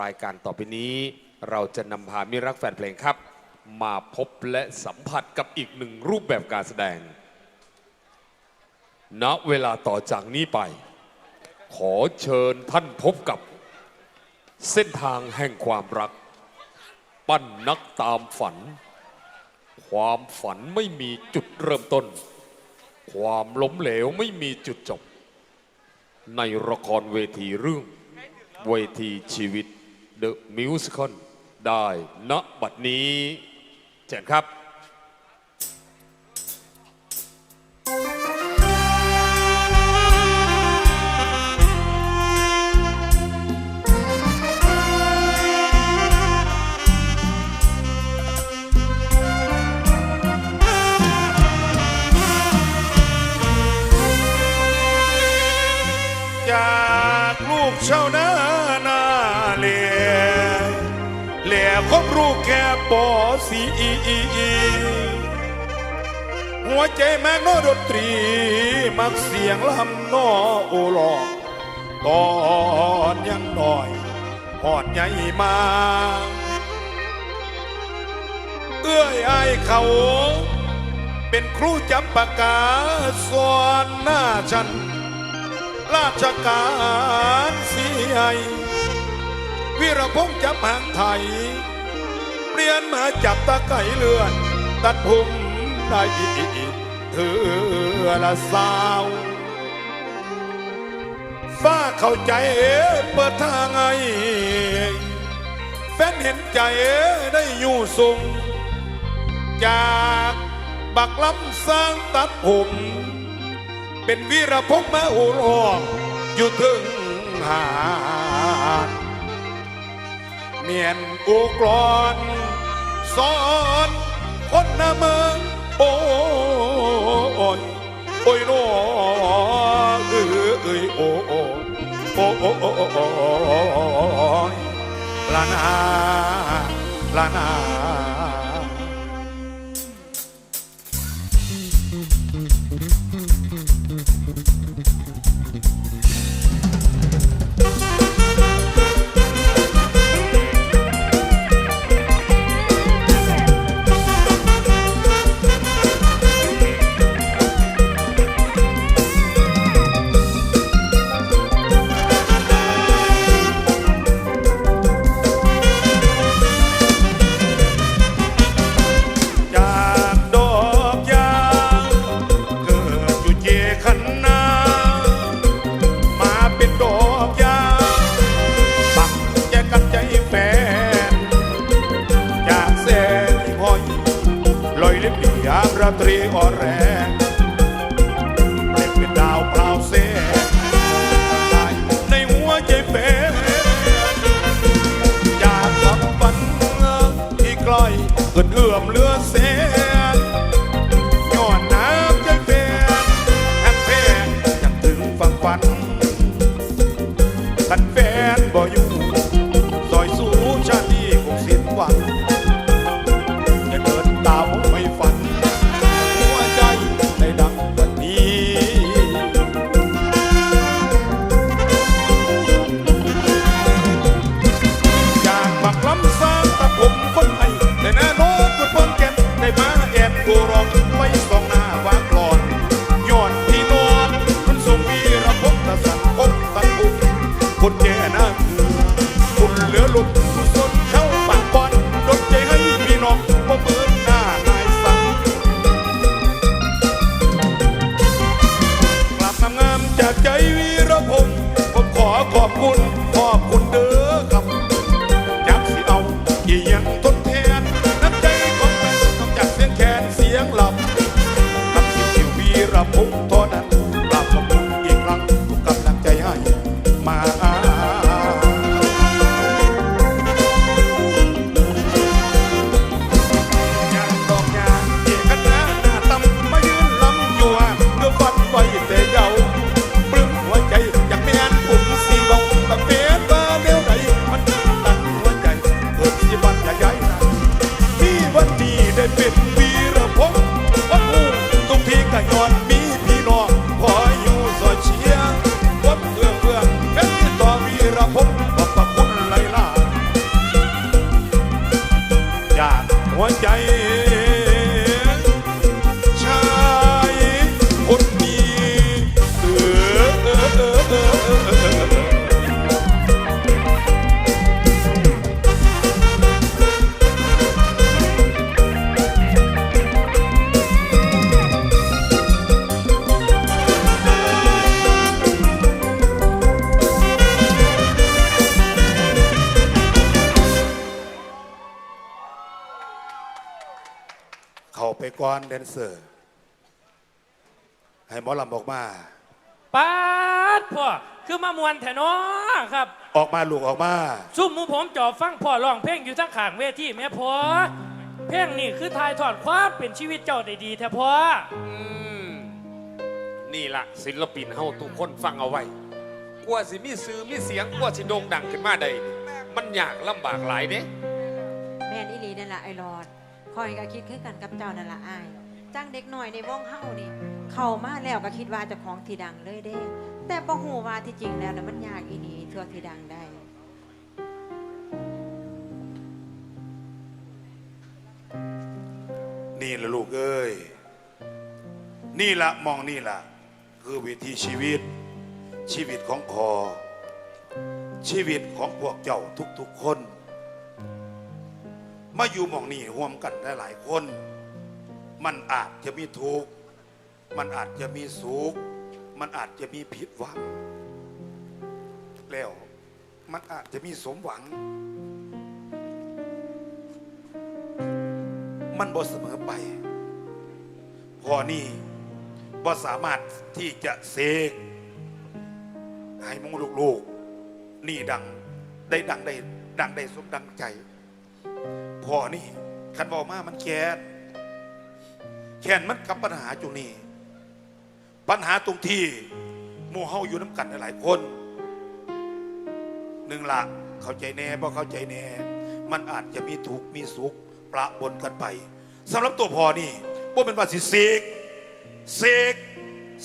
รายการต่อไปนี้ เราจะนำพามิตรรักแฟนเพลงครับ มาพบและสัมผัสกับอีกหนึ่งรูปแบบการแสดง ณ เวลาต่อจากนี้ไป ขอเชิญท่านพบกับ เส้นทางแห่งความรัก ปั้นนักตามฝัน ความฝันไม่มีจุดเริ่มต้น ความล้มเหลวไม่มีจุดจบ ในละครเวทีเรื่องเวทีชีวิต The Musical ได้ณบัดนี้เชิญครับ สีอีอีอีหัวใจแมกโนดนตรี มักเสียงลำนอโอลอตอนยังน้อยหอดใหญ่มา เอื้อยอเขา เป็นครูจำปากกาสอนหน้าฉัน ราชการสีไอวีรพงษ์จับหางไทย เปลี่ยนมาจับตะไก่เลือน ตัดผมได้อีกเธอละสาวฟ้าเข้าใจเปิดทางไอแฟนเห็นใจได้อยู่สูงจากบักล้ำสร้างตัดผม เป็นวีรพงษ์มาโอรอกอยู่ถึงหาดเมียนอุกรอน สอนคนนาเมืองโอ้ยโอ้ยโนเอ้ยเอ้ยโอ้โอ้โอ้โอ้โอ้โอ้ยลานาลานา ก่อนแดนเซอร์ ให้หมอลำออกมา ปาดพ่อคือมามวนแถนอครับออกมาลูกออกมา ซุ่มหมูผมจอบฟังพ่อร้องเพลงอยู่ทั้งข้างเวทีแม่พ่อเพลงนี่คือทายทอดความเป็นชีวิตเจ้าได้ดีแท้พ่ออืมนี่ละศิลปินเฮาทุกคนฟังเอาไว้กว่าสิมีซื้อมีเสียงกว่าสิโด่งดังขึ้นมาได้นี่มันยากลำบากหลายเด้ แม่นอีหลีนั่นละไอ้หลอด คอยก็คิดคือกันกับเจ้านั่นละอายจ้างเด็กหน่อยในวงเฮานี่เข้ามาแล้วก็คิดว่าจะของที่ดังเลยเด้ แต่บ่ฮู้ว่าที่จริงแล้วนะมันยากอีหลีเทื่อที่ดังได้นี่ละลูกเอ้ย นี่ละมองนี่ละคือวิถีชีวิต ชีวิตของพอชีวิตของพวกเจ้าทุกๆคน มาอยู่หมองนี่ร่วมกันได้หลายคน มันอาจจะมีทุกข์มันอาจจะมีสุขมันอาจจะมีผิดหวัง แล้วมันอาจจะมีสมหวัง มันบ่เสมอไปพอนี่บ่สามารถที่จะเสกให้มูลูกๆ นี่ดังได้ดังได้ดังได้สมดังใจ พ่อนี่คันบอกมามันแค้นแค้นมันกับปัญหาจุนี้ปัญหาตรงที่หมู่เฮาอยู่น้ำกันหลายคนหนึ่งละเข้าใจแน่บ่เข้าใจแน่ มันอาจจะมีทุกมีสุขประปนกันไปสำหรับตัวพ่อนี่ว่าเป็นว่าสิเสกเสก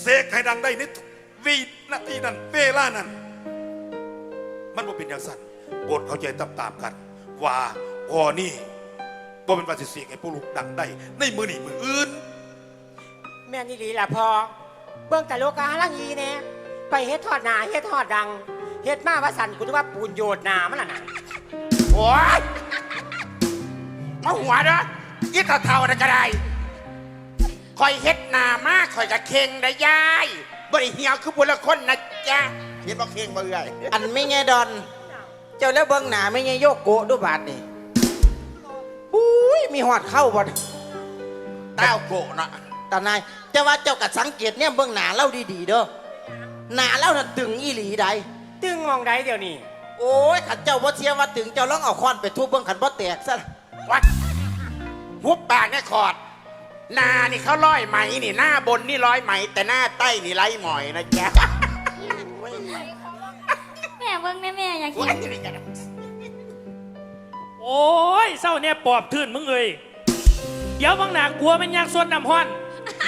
เสกให้ดังได้นทุกวินาทีนั้นเวลานั้น มันบ่เป็นอย่างสั้นโปรดเข้าใจตามๆกัน ว่าพ่อนี่ ว่าเป็นว่าสิเสกให้ผู้ลูกดังได้ ในมือนี่มืออื่น แม่นี่ดีล่ะพอเบิ่งแต่โลกาลังยีแน่ไปเฮ็ดทอดหนาเฮ็ดทอดดังเฮ็ดมาว่าสันกูนึกว่าปูนโยดหนามันล่ะนะโอ้ยมาหัวเด้อยี่ต่อเท่านั่นก็ได้คอยเฮ็ดหนามากคอยกะเข่งได้ยายบริเหี่ยวคือบุรคนนะจ๊ะเห็นบอกเข่งบ่เอื่อยอันไม่ไงดอน เจ้าแล้วเบิ้งหนาไม่ไงโยกโกะดูบาดนี่อุ้ย มีหอดเข้าบ่เต้าโกะเนาะตานายเจ้าว่าเจ้ากัดสังเกตเนี่ยเบิ้งหนาเล่าดีๆเด้อหนาเล่าน่ะตึงอีหลีใดตึงมองได้เดี๋ยวนี้โอ้ยขันเจ้าบ่เสียว่าตึงเจ้าลองเอาค้อนไปทุบเบิ้งขันบ่แตกซะวัดหุบปากแน่ขอดหน้านี่เขาร้อยไหมนี่หน้าบนนี่ร้อยไหม แต่หน้าใต้นี่ไร้หมอยนะจ๊ะแม่เบิ่งแม่แม่อยากโอ้เห็ยนนี่กันโอ้ ยเศร้าเนี่ยปอบทื่นมึงเอ้ยเดี๋ยวบางหนากลัวมันยากส่วนน้ำห้อน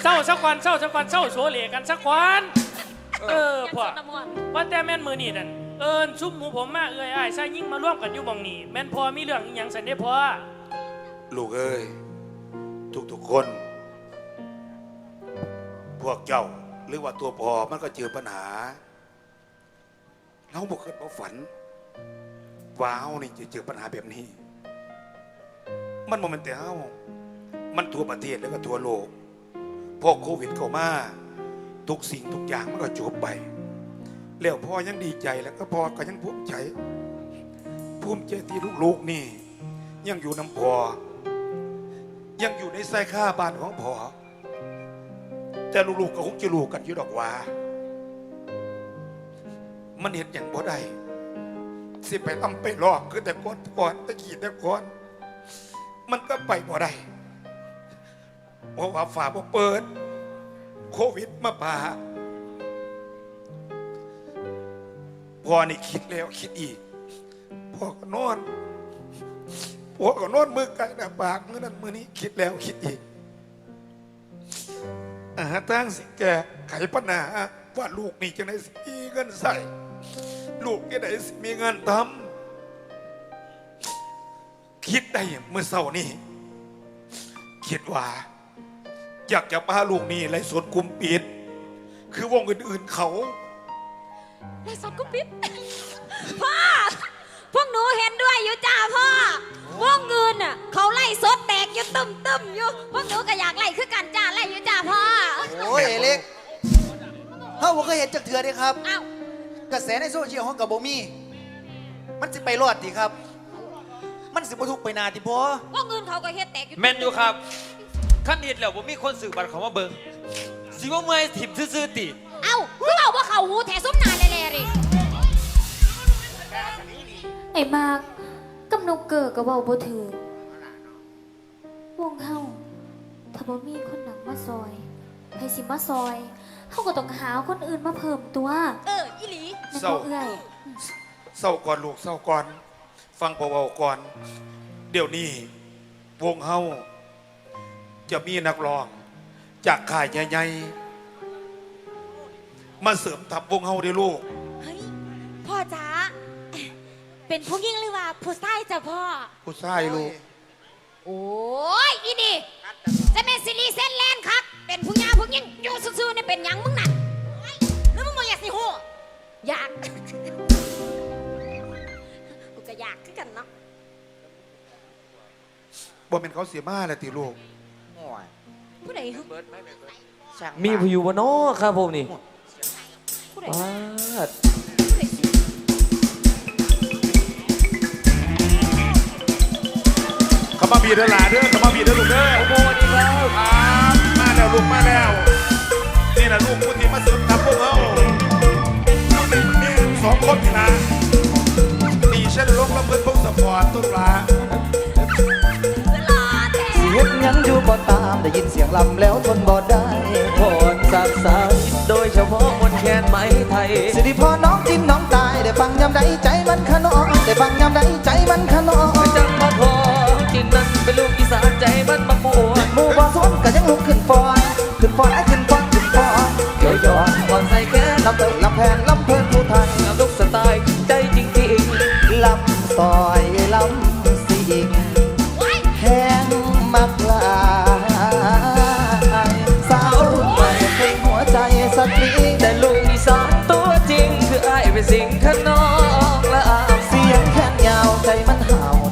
เศร้าสักวันเศร้าสักวันเศร้าโซเลกันสักวันเออพ่อน้ำมันว่าแต่แม่นมือนี่นั่นเอิญซุ่มหมูผมมาเอ้ยอ้ายใส่ยิ่งมาร่วมกันอยู่หมองนี่แม่นพอมีเรื่องอหย่างสันเด้พอลูกเอ้ย ทุกๆคน พวกเจ้าหรือว่าตัวพอมันก็เจอปัญหา เราบอกเคยบ่ฝันว่าเฮานี่จะเจอปัญหาแบบนี้ มันบ่แมันแต่เฮามันทั่วประเทศแล้วก็ทั่วโลกพอโควิดเข้ามา ทุกสิ่งทุกอย่างมันก็จบไป แล้วพ่อยังดีใจแล้วก็พ่อก็ยังภูมิใจภูมิใจที่ลูกๆนี่ ยังอยู่น้ำพอยังอยู่ในสายข้าบ้านของพ่อแต่ลูกๆก็คงจะรู้กันอยู่ดอกว่า มันเห็นอย่างบ่ได้สิไปลำไปลอกคือแต่ก่อนก่อนตะกี้แต่ก่อน มันก็ไปบ่ได้เพราะว่าฝาบ่เปิด โควิดมาป่าพอนี่คิดแล้วคิดอีกพอก็นอนพวกก็นอนมือไก่หน้าปากมือนั้นมือนี้คิดแล้วคิดอีกอาหาทางสิแกไขปัญหาว่าลูกนี่จะได้สิมีเงินใส่ ลูกจะได้สิมีเงินทำ คิดได้อย่างเมื่อเช้านี้คิดว่าอยากจะพาลูกนี่ไรสวนกลุ่มปิด คือวงอื่นๆเขาในสองกุ๊บปิ๊บพ่อ พวกหนูเห็นด้วยอยู่จ้าพ่อ วงเงินอะเขาไล่สดแตกอยู่ตึมตึมๆอยู่ พวกหนูก็อยากไล่คือกันจ้าไล่อยู่จ้าพ่อ โอ้ยเอเล็กเฮาบ่เคยเห็นจักเทื่อเด้ครับอ้าวกระแสในโซเชียลเฮาก็บ่มีมันสิไปรอดติครับ มันสิบ่ทุกข์ไปหนาติบ่วงเงินเขาก็เฮ็ดแตกอยู่แม่นอยู่ครับขั้นเห็ดแล้วผมมีคนสื่อบัตรเขามาเบิงสิว่าเมื่อยถิ่มซื่อๆติเอ้ามึงเอาว่าเขาหูแถส้มนานแน่ๆดิไอ้มากกำนกเกิดก็เว้าบ่ถือวงเฮาถ้าบ่มีคนหนังมาซอยไผสิมาซอยเฮาก็ต้องหาคนอื่นมาเพิ่มตัวเอออีหลี แม่นเศร้าบ่เอื้อย เศร้าก่อนลูกเศร้าก่อน ฟังเบาๆก่อน เดี๋ยวนี้ วงเฮาจะมีนักร้อง จากข่ายใหญ่ๆมาเสริมทัพวงเฮาเด้อลูก เฮ้ยพ่อจ๋าเป็นผู้หญิงหรือว่าผู้ชายจ้ะพ่อ ผู้ชายลูก โอ้ยอีนี่จะเป็นซิลีเซนแลนด์ครับ เป็นผู้ยาผู้หญิงอยู่ซื่อๆเนี่ยเป็นหยังมึงน่ะเฮ้ยหรือมึงบ่อยากสิฮู้อยาก กูก็อยากคือกันเนาะบ่เป็นเขาเสียมาแล้วติลูกโอ้ยผู้ใดฮึช่างมีผู้อยู่บ่น้อครับผมนี่ผู้ใดว้าดผู้ใดสิเขามาบีเด้อหลาเด้อเขามาบีเด้อลูกเด้อโอ้โหนี่ครับครับมาแล้วลูกมาแล้ว นี่นะลูกผู้ที่มาเสริมทัพพวกเขามีสองคนนี่นะ พอต้นปลาหล่อแท้เฮ็ดยังอยู่บ่ตามได้ยินเสียงลำแล้วทนบ่ได้พรสักสาวโดยเฉพาะมนแคนไหมไทย สิริพอน้องจิ้นน้องตายได้ฟังยำใดใจมันขนอ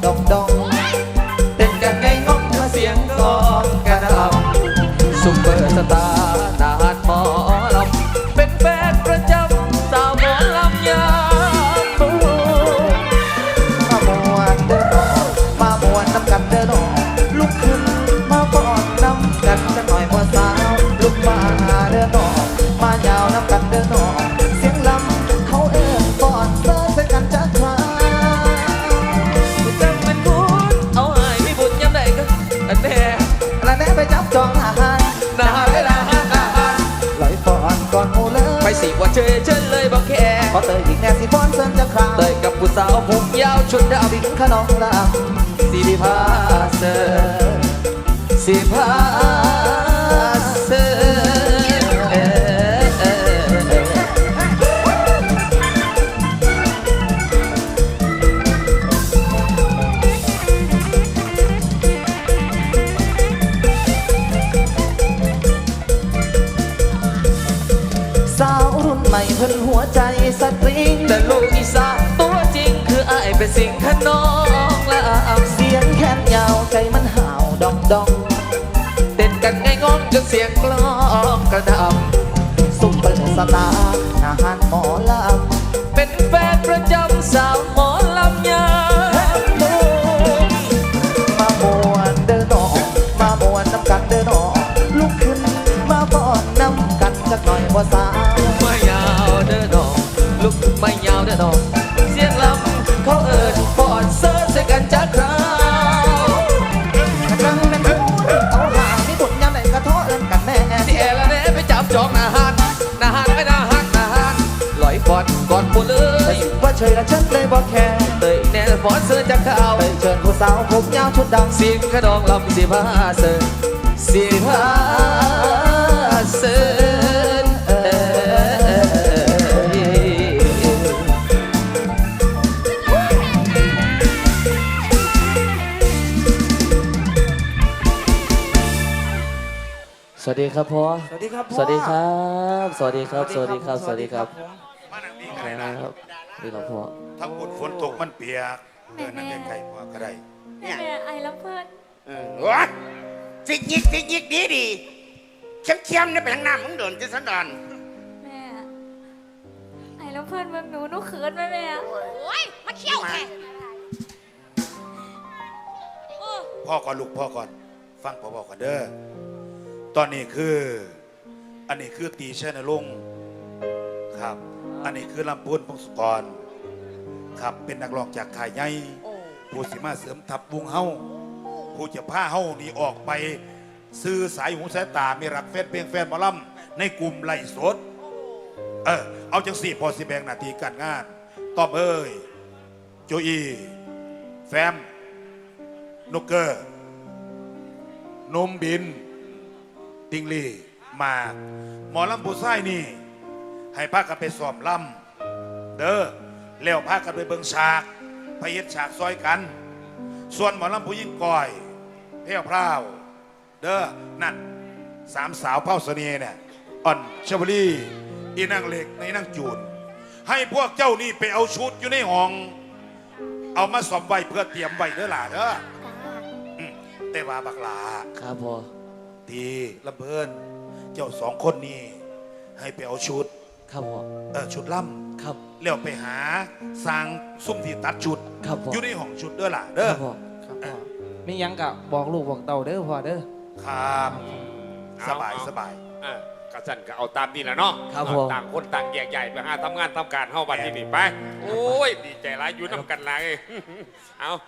ดองดองเต้นกันไงงงเสียงกองกระดำซุปเปอร์สตาร์ เจอเชิญเลยบอกแค่พอเตยอีกแน่สิฟ้อนเสิร์ฟจะคลายเตยกับผู้สาวผมยาวชุดดำสิงขนองลำสีพาเซอร์สีพา เพิ่นหัวใจสตริงแต่ลูกอีสานตัวจริง คือไอ้ายเป็นสิ่งขนองและอาเสียงแค้นยาวใจมันห่าวดองดองเต้นกันไงงอนจนเสียงกลองกระดำซุปเปอร์สตาร์อาหารหมอลำเป็นแฟนประจำสาวหมอลำยามำมามวนเด้อน้องมามวนน้ำกันเด้อน้องลุกขึ้นมาฟ้อนน้ำกันจักหน่อยว่าสา ยสิว่าเฉยละฉันเลยบ่แคร์เตยแน่ฟอนเสื้อจากข่าวไปเชิญผู้สาวผมยาวชุดดำสิงขนองลำสีผ้าเสื้อสีผ้าเสื้อสวัสดีครับพ่อสวัสดีครับพ่อ สวัสดีครับ สวัสดีครับ สวัสดีครับ สวัสดีครับผมมาทางนี้คไงรันะบ นี่ครับพ่อทั้งฝนฝนตกมันเปียกเดินนั่นไกลๆพอก็ได้แม่ไอ้ลำเพิ่นเออโอ้ยสิกยิกสิกยิกดีดีเข้มเข้มเนี่ยไปทางหน้ามึงเดินจะสันดานแม่ไอ้ลำเพิ่นเบิ่งหนูหนูเขินไหมแม่โอ้ยมาเขี้ยวแท้โอ้พ่อก่อนลูกพ่อก่อน ฟังพ่อบอกกันเด้อตอนนี้คือ อันนี้คือตีเชนลุงครับ อันนี้คือลำพูนพงศกร ครับเป็นนักร้องจากข่ายใหญ่ผู้สิมาเสริมทัพวงเฮาผู้จะพาเฮานี่ออกไป ซื้อสายหูสายตามีรักแฟนเพลงแฟนหมอลำในกลุ่มไล่สด เออเอาจังสี่พอสิแบ่งหน้าที่การงานตอบเอ้ย โจอีแฟมนกเกอร์นมบิน ติงลี่หมากหมอลำผู้ไส้นี่ ให้พากันไปสอมลำเด้อแล้วพากันไปเบิงฉากไปเฮ็ดฉากซอยกัน ส่วนหมอลำผู้ยิ่งก่อยเพี้ยวพราวเด้อนั่นสามสาวเผ่าเสน่ห์เนี่ยอ่อนชวลีอีนางเล็กในนางจูน ให้พวกเจ้านี่ไปเอาชุดอยู่ในห้อง เอามาสอมไว้เพื่อเตรียมไว้เด้อล่ะเด้ออืมแต่ว่าบักหลาครับพ่อตีลำเพิ่นเจ้าสองคนนี้ให้ไปเอาชุด ครับพ่อเออชุดล่ครับำแล้วไปหาสร้างซุ้มที่ตัดชุดครับพ่ออยู่ในห้องชุดเด้อล่ะคเด้อรับพ่อครับพ่อมีหยังกะบอกลูกบอกเต่าเด้อพ่อเด้อ ครับสบายสบาย เออกระสันก็เอาตามนี่แหละเนาะครับผม ต่างคนต่างแยกใหญ่ไปหาทำงานทำการเข้าบัดที่นี่ไป โอ้ย ดีใจร้ายอยู่น้ำกันหลาย เอา